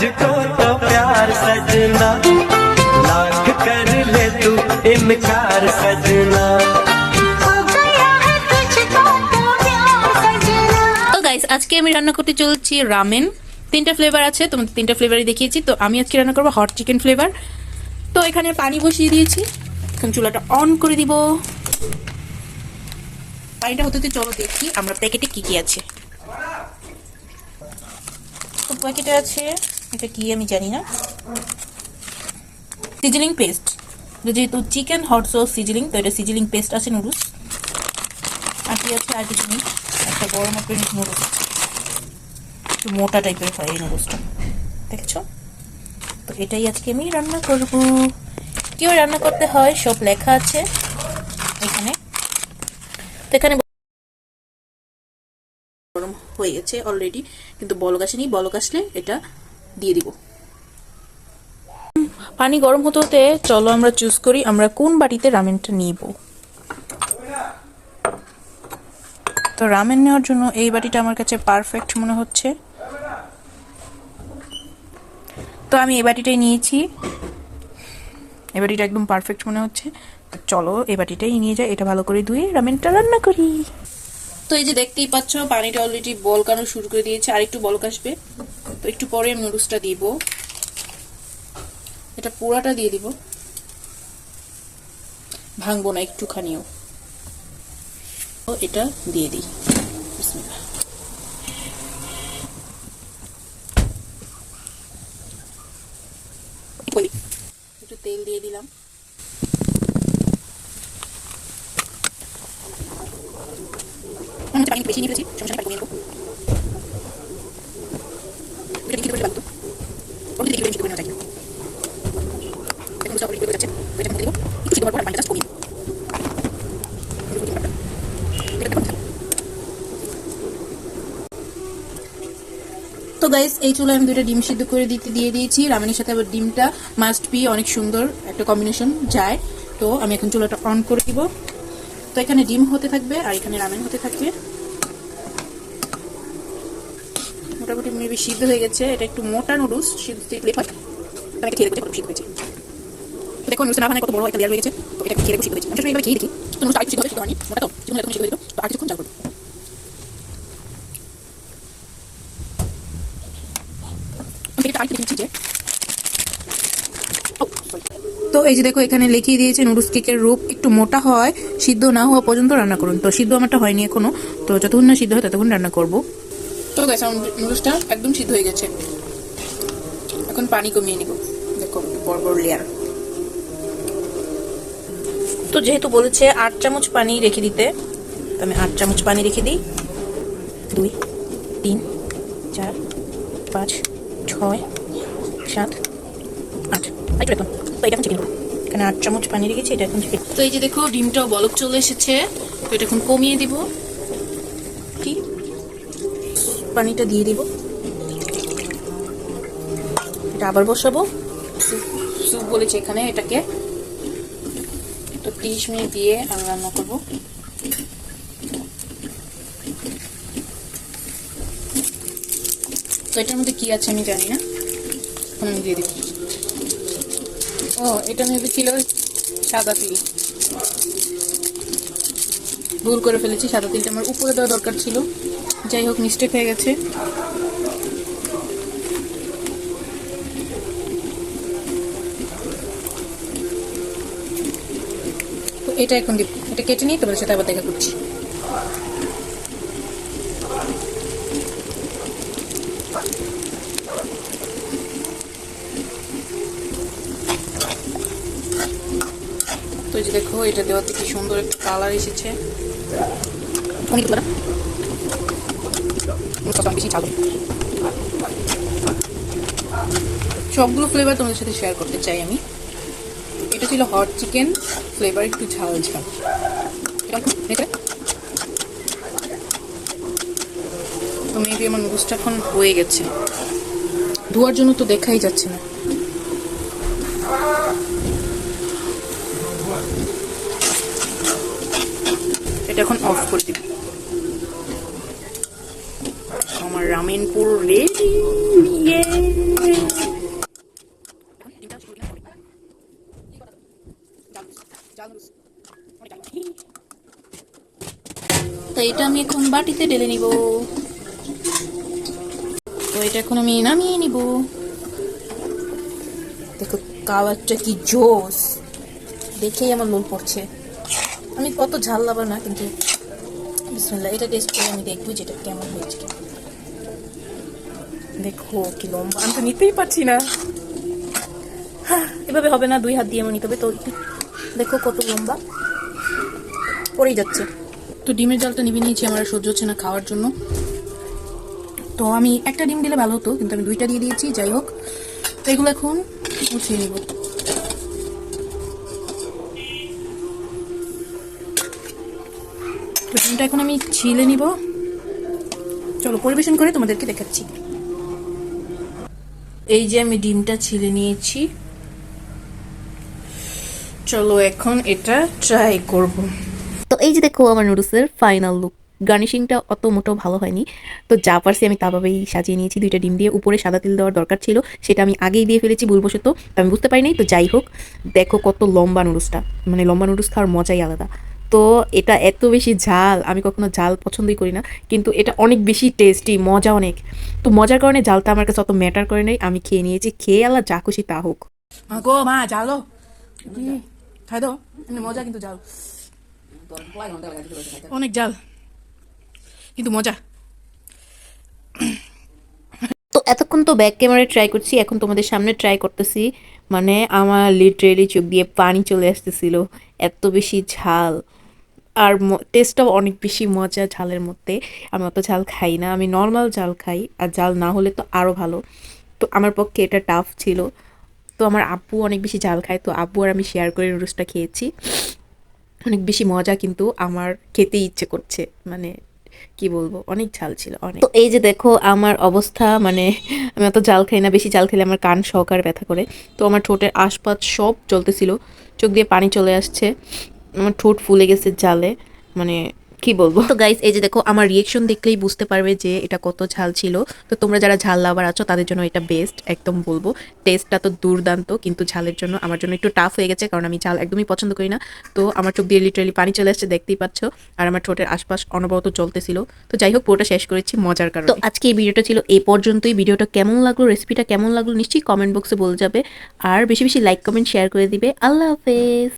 तुझको तो प्यार सजना लाख कर ले तू इनकार सजना हो गया है तुझको तो प्यार सजना তো গাইস আজকে আমি রান্না করতে চলছি রামেন তিনটা ফ্লেভার আছে তোমাদের তিনটা ফ্লেভারই দেখিয়েছি তো আমি আজকে রান্না করবো হট চিকেন ফ্লেভার তো এখানে পানি বসিয়ে দিয়েছি এখন চুলাটা অন করে দিব পানিটা হতে হতে চলো দেখি আমরা প্যাকেটে কি কি আছে তো প্যাকেটে আছে এটা কি আমি জানি না। সিজলিং পেস্ট যেহেতু চিকেন হট সস সিজলিং তো এটা সিজলিং পেস্ট আছে নুডলস আর কি আছে আর কিছু নেই। একটা বড় মাপের নুডলস একটু মোটা টাইপের হয় এই নুডলসটা দেখছ? তো এটাই আজকে আমি রান্না করব। কেউ রান্না করতে হয় সব লেখা আছে এখানে। তো এখানে গরম হয়ে গেছে অলরেডি কিন্তু বলক আসেনি। বলক আসলে এটা দিয়ে দিব। পানি গরম হতে হতে চলো আমরা চুজ করি আমরা কোন বাটিতে রামেনটা নিব। তো রামেন নেওয়ার জন্য এই বাটিটা আমার কাছে পারফেক্ট মনে হচ্ছে। তো আমি এই বাটিটাই নিয়েছি। এই বাটিটা একদম পারফেক্ট মনে হচ্ছে। তো চলো এই বাটিটাই নিয়ে যাই এটা ভালো করে ধুয়ে রামেনটা রান্না করি। তো এই যে দেখতেই পাচ্ছ পানিটা অলরেডি বলকানো শুরু করে দিয়েছে আর একটু বলক আসবে। তো একটু পরে আমি নুডলসটা দিব। এটা পোড়াটা দিয়ে দিব। ভাঙবো না একটুখানিও। এটা দিয়ে দিই। একটু তেল দিয়ে দিলাম। বেশি নিয়ে সমস্যা নেই, পানি কমিয়ে নেব এটা লিখিত করে লাগতো ওটা লিখিত করে মিষ্টি করে নেওয়া যায় এখন বুঝতে হবে লিখিত করে যাচ্ছে তো এটা মধ্যে দিব একটু সিদ্ধ হওয়ার পর আমি পানিটা জাস্ট কমিয়ে নেব। এটা দেখুন তো গাইস এই চুলায় আমি দুইটা ডিম সিদ্ধ করে দিতে, দিয়ে দিয়েছি। রামেনের সাথে আবার ডিমটা মাস্ট বি অনেক সুন্দর একটা কম্বিনেশন যায়। তো আমি এখন চুলাটা অন করে দিব। তো এখানে ডিম হতে থাকবে আর এখানে রামেন হতে থাকবে। মোটামুটি মেবি সিদ্ধ হয়ে গেছে। এটা একটু মোটা নুডলস সিদ্ধ দিলে হয় আমি খেয়ে দেখতে সিদ্ধ হয়েছে। দেখো নুডলস না বানায় কত বড় একটা লেয়ার হয়ে গেছে, তো এটা খেয়ে দেখো সিদ্ধ হয়েছে। আমি এইভাবে খেয়ে দেখি তো নুডলস আরেকটু সিদ্ধ হবে সিদ্ধ হয়নি, মোটা তো এখন সিদ্ধ হয়ে তো আর কিছুক্ষণ জাল করব আমি এটা যে তো এই যে দেখো, এখানে লিখিয়ে দিয়েছে নুডলস কেকের রূপ একটু মোটা হয়, সিদ্ধ না হওয়া পর্যন্ত রান্না করুন। তো সিদ্ধ আমারটা হয়নি এখনও। তো যতক্ষণ না সিদ্ধ হয় ততক্ষণ রান্না করব। তো গেছে নুডলসটা একদম সিদ্ধ হয়ে গেছে। এখন পানি কমিয়ে নিব। দেখো, বড় বড় লেয়ার তো যেহেতু বলেছে আট চামচ পানি রেখে দিতে, তো আমি আট চামচ পানি রেখে দিই। দুই, তিন, চার, পাঁচ ছয় সাত আট। একটু দেখুন তো এটা এখন চিকেন। এখানে আট চামচ পানি রেখেছি এটা এখন চিকেন। তো এই যে দেখো ডিমটাও বলক চলে এসেছে। তো এটা এখন কমিয়ে দিব। কি? পানিটা দিয়ে দিব। এটা আবার বসাবো। স্যুপ বলেছে এখানে এটাকে। তো তিরিশ মিনিট দিয়ে আমি রান্না করব। তো এটার মধ্যে কি আছে আমি জানি না। আমি দিয়ে দিব ও এটা মেবি ছিল সাদা তিল। ভুল করে ফেলেছি, সাদা তিলটা আমার উপরে দেওয়া দরকার ছিল। যাই হোক মিস্টেক হয়ে গেছে। এটা এখন দিব এটা কেটে নিই তোমাদের সাথে আবার দেখা করছি। তো এই যে দেখো এটা দেওয়াতে কি সুন্দর একটা কালার এসেছে। অনেক বেশি সবগুলো ফ্লেভার তোমাদের সাথে শেয়ার করতে চাই আমি। এটা ছিল হট চিকেন ফ্লেভার একটু ঝাল ঝাল। তো মেবি আমার নুডলসটা এখন হয়ে গেছে। ধোয়ার জন্য তো দেখাই যাচ্ছে না। এটা এখন অফ করে দিব। আমার রামেনপুর রেডি তো এটা আমি এখন বাটিতে ঢেলে নিব। তো এটা এখন আমি নামিয়ে নিব। দেখো কাবারটা কি জোস। দেখেই আমার মন পড়ছে। আমি কত ঝাল লাবার না, কিন্তু বিসমিল্লাহ, এটা টেস্ট করে আমি দেখব যেটা কেমন হয়েছে দেখো কি লম্বা, আমি তো নিতেই পারছি না। এভাবে হবে না, দুই হাত দিয়ে আমার নিতে হবে তো দেখো কত লম্বা। পড়েই যাচ্ছে। তো ডিমের জালটা নিবে নিয়েছি, আমার সহ্য হচ্ছে না খাওয়ার জন্য। তো আমি একটা ডিম দিলে ভালো হতো, কিন্তু আমি দুইটা দিয়ে দিয়েছি, যাই হোক। তো এগুলো এখন উঠিয়ে নিব। তো ডিমটা এখন আমি ছিলে নিব। চলো, পরিবেশন করে তোমাদেরকে দেখাচ্ছি। এই যে আমি ডিমটা ছিলে নিয়েছি। চলো, এখন এটা ট্রাই করব। তো এই যে দেখো আমার নুডলসের ফাইনাল লুক গার্নিশিংটা অত মোটো ভালো হয়নি। তো যা পারছি আমি তাভাবেই সাজিয়ে নিয়েছি। দুইটা ডিম দিয়ে উপরে সাদা তেল দেওয়ার দরকার ছিল। সেটা আমি আগেই দিয়ে ফেলেছি ভুলবশত। আমি বুঝতে পারি নাই তো যাই হোক, দেখো কত লম্বা নুডলসটা। মানে লম্বা নুডলস খাওয়ার মজাই আলাদা। তো এটা এত বেশি ঝাল আমি কখনো ঝাল পছন্দই করি না কিন্তু এটা অনেক বেশি টেস্টি মজা অনেক। তো মজার কারণে ঝালটা আমার কাছে অত ম্যাটার করে নেই আমি খেয়ে নিয়েছি খেয়ে আলা যা খুশি তা হোক। গো মা জালো খাই দাও মজা কিন্তু জাল অনেক জাল কিন্তু মজা। তো এতক্ষণ তো ব্যাক ক্যামেরায় ট্রাই করছি এখন তোমাদের সামনে ট্রাই করতেছি মানে আমার লিটারেলি চোখ দিয়ে পানি চলে আসতেছিল এত বেশি ঝাল। আর টেস্টটাও অনেক বেশি মজা ঝালের মধ্যে। আমি অত ঝাল খাই না, আমি নর্মাল ঝাল খাই, আর ঝাল না হলে তো আরও ভালো। তো আমার পক্ষে এটা টাফ ছিল। তো আমার আব্বু অনেক বেশি ঝাল খায়, তো আব্বু আর আমি শেয়ার করে নুডলসটা খেয়েছি। অনেক বেশি মজা কিন্তু আমার খেতে ইচ্ছে করছে মানে কি বলব, অনেক ঝাল ছিল, অনেক। তো এই যে দেখো, আমার অবস্থা মানে আমি অত জাল খাই না, বেশি জাল খেলে আমার কান সহকার ব্যথা করে। তো আমার ঠোঁটের আশপাশ সব চলতেছিল চোখ দিয়ে পানি চলে আসছে। আমার ঠোঁট ফুলে গেছে জালে মানে কি বলব? তো গাইস এই যে দেখো আমার রিয়েকশন দেখলেই বুঝতে পারবে যে এটা কত ঝাল ছিল। তো তোমরা যারা ঝাল লাভার আছো তাদের জন্য এটা বেস্ট একদম বলব। টেস্টটা তো দুর্দান্ত কিন্তু ঝালের জন্য আমার জন্য একটু টাফ হয়ে গেছে কারণ আমি ঝাল একদমই পছন্দ করি না। তো আমার চোখ দিয়ে লিটারালি পানি চলে আসছে দেখতেই পাচ্ছ। আর আমার ঠোঁটের আশপাশ অনবরত চলতেছিল তো যাই হোক পুরোটা শেষ করেছি মজার কারণে। তো আজকে এই ভিডিওটা ছিল এই পর্যন্তই। ভিডিওটা কেমন লাগল রেসিপিটা কেমন লাগল নিশ্চয়ই কমেন্ট বক্সে বলে যাবে। আর বেশি বেশি লাইক কমেন্ট শেয়ার করে দিবে। আল্লাহ হাফেজ!